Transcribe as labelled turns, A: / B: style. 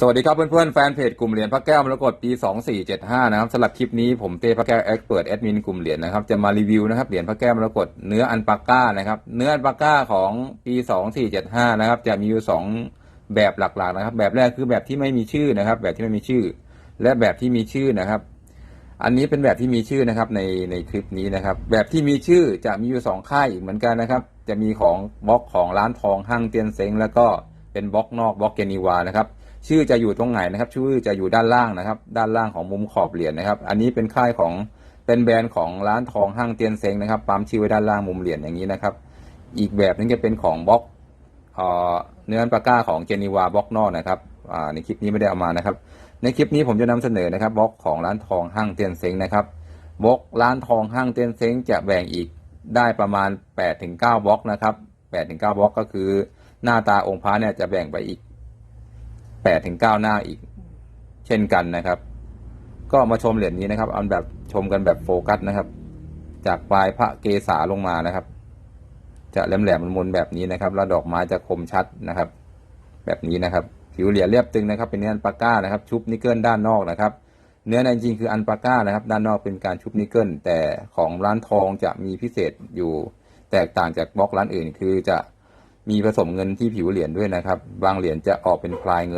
A: สวัสดีครับเพื่อนๆแฟนเพจกลุ่มเหรียญพระแก้วมรกตปี 2475 นะครับสำหรับคลิปนี้ผมเต้พระแก้วเอ็กเปิดแอดมินกลุ่มเหรียญนะครับจะมารีวิวนะครับเหรียญพระแก้วมรกตเนื้ออันปาก้านะครับเนื้ออันปาก้าของปี 2475 นะครับจะมีอยู่สองแบบหลักๆนะครับ แบบแรกคือแบบที่ไม่มีชื่อนะครับ แบบที่ไม่มีชื่อ และแบบที่มีชื่อนะครับ อันนี้เป็นแบบที่มีชื่อนะครับในในคลิปนี้นะครับ แบบที่มีชื่อจะมีอยู่สองค่ายอีกเหมือนกันนะครับ จะมีของบล็อกของร้านทองห้างเตียนเซ็งแล้วก็เป็นบล็อกนอกบล็อกเกนิวานะครับ ชื่อจะอยู่ตรงไหนนะครับ ชื่อจะอยู่ด้านล่างนะครับ ด้านล่างของมุมขอบเหรียญนะครับ อันนี้เป็นค่ายของเป็นแบรนด์ของร้านทองห้างเตียนเซ็งนะครับปั๊มชื่อไว้ด้านล่างมุมเหรียญอย่างนี้นะครับ อีกแบบนึงจะเป็นของบล็อกเออเนื้อปากก้าของเจนีวาบล็อกนอกนะครับในคลิปนี้ไม่ได้เอามานะครับ ในคลิปนี้ผมจะนำเสนอนะครับบล็อกของร้านทองห้างเตียนเซ็งนะครับบล็อกร้านทองห้างเตียนเซ็งจะแบ่งอีกได้ประมาณ8ถึง9บล็อกนะครับ8ถึง9บล็อกก็คือหน้าตาองค์พระเนี่ยจะแบ่งไปอีก 8ถึง9หน้าอีก เช่นกันนะครับ ก็มาชมเหรียญนี้นะครับเอาแบบชมกันแบบโฟกัสนะครับ จากปลายพระเกศาลงมานะครับ จะแหลมๆมนๆแบบนี้นะครับแล้วดอกไม้จะคมชัดนะครับ แบบนี้นะครับ ผิวเหรียญเรียบตึงนะครับ เป็นเนื้ออันปาก้านะครับ ชุบนิกเกิลด้านนอกนะครับ เนื้อในจริงคืออันปาก้านะครับ ด้านนอกเป็นการชุบนิกเกิลแต่ของร้านทองจะมีพิเศษอยู่แตกต่างจากบล็อกร้านอื่น คือจะมีผสมเงินที่ผิวเหรียญด้วยนะครับ บางเหรียญจะออกเป็นพลายเงิน